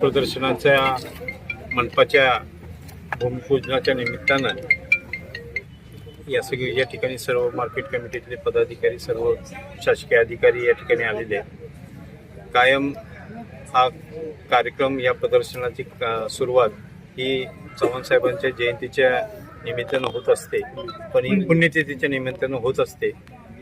प्रदर्शनाच्या मंडपाच्या भूमिपूजनाच्या निमित्तानं या सगळी या ठिकाणी सर्व मार्केट कमिटीतले पदाधिकारी सर्व शासकीय अधिकारी या ठिकाणी आलेले आहेत. कायम हा कार्यक्रम या प्रदर्शनाची सुरुवात ही चव्हाण साहेबांच्या जयंतीच्या निमित्तानं होत असते. पण ही पुण्यतिथीच्या निमित्तानं होत असते.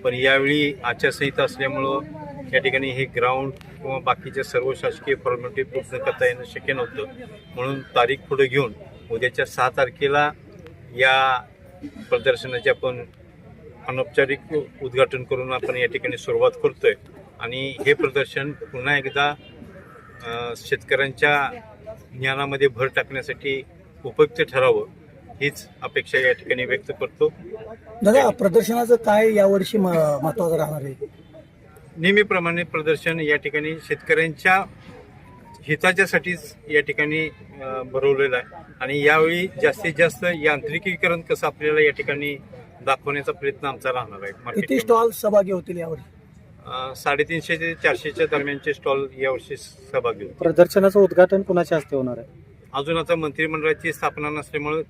पण यावेळी आचारसंहिता असल्यामुळं या ठिकाणी हे ग्राउंड किंवा बाकीच्या सर्व शासकीय फॉर्मॅलिटी पूर्ण करता येणं शक्य नव्हतं. म्हणून तारीख पुढे घेऊन उद्याच्या सहा तारखेला या प्रदर्शनाचे आपण अनौपचारिक उद्घाटन करून आपण या ठिकाणी सुरुवात करतोय. आणि हे प्रदर्शन पुन्हा एकदा शेतकऱ्यांच्या ज्ञानामध्ये भर टाकण्यासाठी उपयुक्त ठरावं हीच अपेक्षा या ठिकाणी व्यक्त करतो. दादा प्रदर्शनाचं काय यावर्षी महत्वाचं राहणार आहे? नेहमीप्रमाणे प्रदर्शन या ठिकाणी शेतकऱ्यांच्या हिताच्यासाठीच या ठिकाणी भरवलेलं आहे. आणि यावेळी जास्तीत जास्त यांत्रिकीकरण कसं आपल्याला या ठिकाणी दाखवण्याचा प्रयत्न आमचा राहणार आहे. किती स्टॉल सहभागी होतील यावर्षी अ, साडेतीनशे ते चारशेच्या दरम्यानचे स्टॉल यावर्षी सहभागी होते प्रदर्शनाचं उद्घाटन कुणाच्या हस्ते होणार आहे? अजून आता मंत्रिमंडळाची स्थापना नसल्यामुळं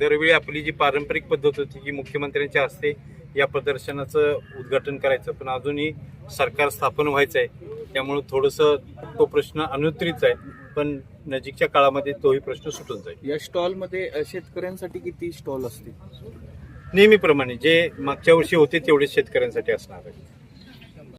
दरवेळी आपली जी पारंपरिक पद्धत होती की मुख्यमंत्र्यांच्या हस्ते या प्रदर्शनाचं उद्घाटन करायचं. पण अजूनही सरकार स्थापन व्हायचं आहे त्यामुळं थोडंसं तो प्रश्न अनुत्तरित आहे. पण नजीकच्या काळामध्ये तोही प्रश्न सुटून जाईल. या स्टॉलमध्ये शेतकऱ्यांसाठी किती स्टॉल असतील? नेहमीप्रमाणे जे मागच्या वर्षी होते तेवढेच शेतकऱ्यांसाठी असणार आहे.